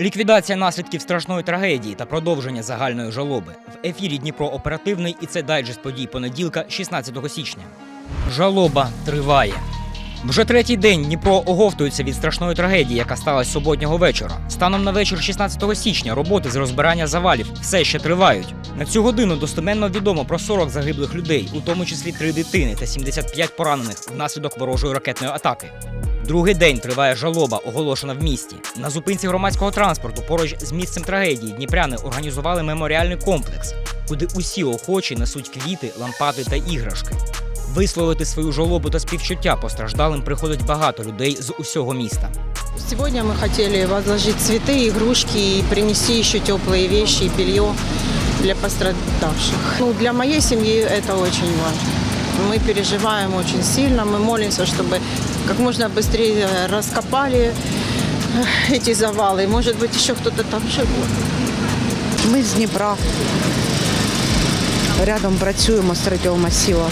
Ліквідація наслідків страшної трагедії та продовження загальної жалоби. В ефірі Дніпро оперативний і це дайджест подій понеділка, 16 січня. Жалоба триває. Вже третій день Дніпро оговтується від страшної трагедії, яка сталася суботнього вечора. Станом на вечір 16 січня роботи з розбирання завалів все ще тривають. На цю годину достеменно відомо про 40 загиблих людей, у тому числі три дитини та 75 поранених внаслідок ворожої ракетної атаки. Другий день триває жалоба, оголошена в місті. На зупинці громадського транспорту поруч з місцем трагедії дніпряни організували меморіальний комплекс, куди усі охочі несуть квіти, лампади та іграшки. Висловити свою жалобу та співчуття постраждалим приходить багато людей з усього міста. Сегодня мы хотели возложить цветы, игрушки и принести еще теплые вещи и белье для пострадавших. Ну, для моей семьи это очень важно. Мы переживаем очень сильно, мы молимся, чтобы как можно быстрее раскопали э, эти завалы. И, Может быть, еще кто-то там живет. Ми з Дніпра. Рядом працюємо з третього масіва.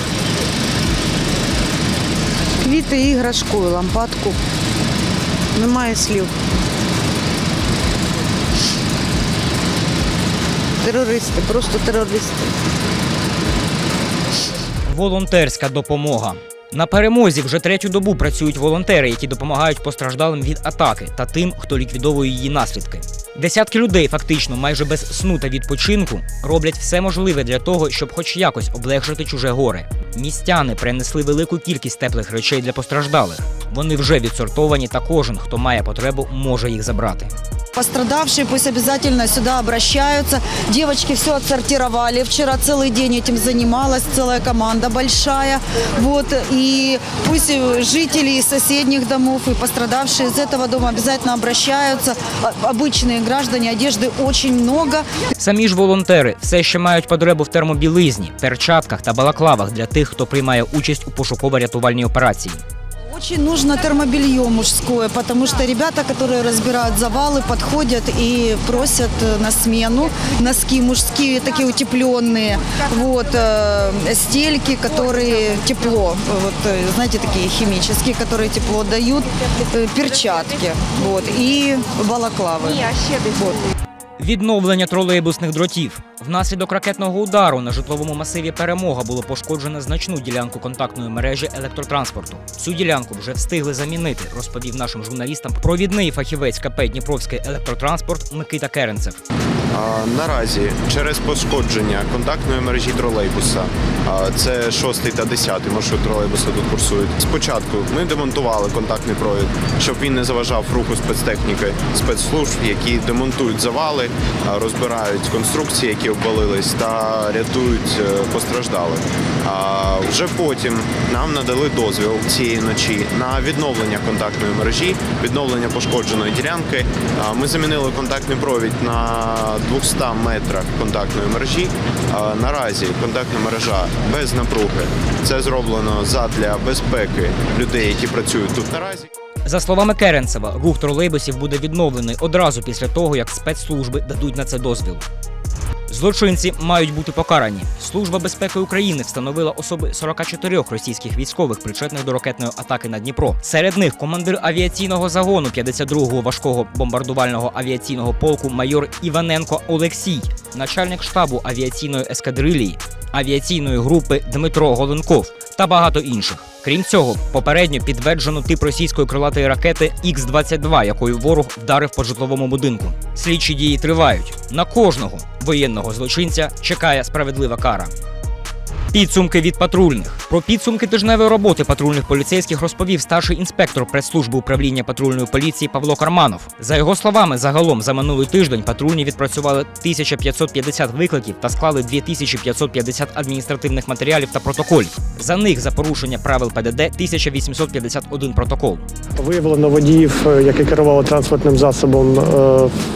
Квіти, іграшку, лампадку. Немає слів. Терористи, просто терористи. Волонтерська допомога. На перемозі вже третю добу працюють волонтери, які допомагають постраждалим від атаки та тим, хто ліквідовує її наслідки. Десятки людей, фактично, майже без сну та відпочинку, роблять все можливе для того, щоб хоч якось облегшити чуже горе. Містяни принесли велику кількість теплих речей для постраждалих. Вони вже відсортовані, та кожен, хто має потребу, може їх забрати. Пострадавшие пусть обязательно сюда обращаются. Девочки все отсортировали. Вчера целый день этим занималась, целая команда большая. Вот. И пусть э, жители из соседних домов и пострадавшие из этого дома обязательно обращаются. А- Обычные граждане, одежды очень много. Самі ж волонтери все ще мають потребу в термобілизні, перчатках та балаклавах для тих, хто приймає участь у пошуково-рятувальній операції. Очень нужно термобелье мужское, потому что ребята, которые разбирают завалы, подходят и просят э, на смену носки мужские, такие утепленные, вот, э, стельки, которые тепло, вот, э, знаете, такие химические, которые тепло дают, э, перчатки, вот, и балаклавы. Вот. Відновлення тролейбусних дротів. Внаслідок ракетного удару на житловому масиві Перемога було пошкоджено значну ділянку контактної мережі електротранспорту. Цю ділянку вже встигли замінити, розповів нашим журналістам провідний фахівець КП Дніпровський електротранспорт Микита Керенцев. Наразі через пошкодження контактної мережі тролейбуса, це 6 та 10 маршрут тролейбуса тут курсують. Спочатку ми демонтували контактний провід, щоб він не заважав руху спецтехніки спецслужб, які демонтують завали, розбирають конструкції, які обвалились, та рятують е, постраждалих. А вже потім нам надали дозвіл цієї ночі на відновлення контактної мережі, відновлення пошкодженої ділянки. Ми замінили контактний провід на 200 метрах контактної мережі. Наразі контактна мережа без напруги. Це зроблено задля безпеки людей, які працюють тут наразі. За словами Керенцева, рух тролейбусів буде відновлений одразу після того, як спецслужби дадуть на це дозвіл. Злочинці мають бути покарані. Служба безпеки України встановила особи 44 російських військових, причетних до ракетної атаки на Дніпро. Серед них командир авіаційного загону 52-го важкого бомбардувального авіаційного полку майор Іваненко Олексій, начальник штабу авіаційної ескадрилії, авіаційної групи Дмитро Голенков та багато інших. Крім цього, попередньо підтверджено тип російської крилатої ракети Х-22, якою ворог вдарив по житловому будинку. Слідчі дії тривають. На кожного воєнного злочинця чекає справедлива кара. Підсумки від патрульних про підсумки тижневої роботи патрульних поліцейських розповів старший інспектор прес-служби управління патрульної поліції Павло Карманов. За його словами, загалом за минулий тиждень патрульні відпрацювали 1550 викликів та склали 2550 адміністративних матеріалів та протоколів. За них за порушення правил ПДД 1851 протокол. Виявлено водіїв, е, які керували транспортним засобом е,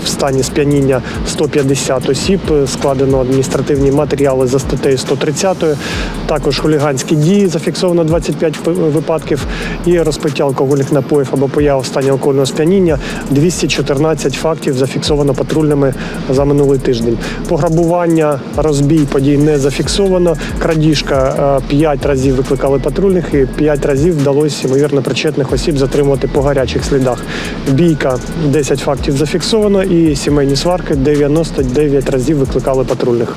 в стані сп'яніння 150 осіб. Складено адміністративні матеріали за статтею 130 Також хуліганські дії зафіксовано 25 випадків і розпиття алкогольних напоїв або поява стані алкогольного сп'яніння. 214 фактів зафіксовано патрульними за минулий тиждень. Пограбування, розбій подій не зафіксовано. Крадіжка 5 разів викликали патрульних і 5 разів вдалося ймовірно причетних осіб затримувати по гарячих слідах. Бійка 10 фактів зафіксовано і сімейні сварки 99 разів викликали патрульних.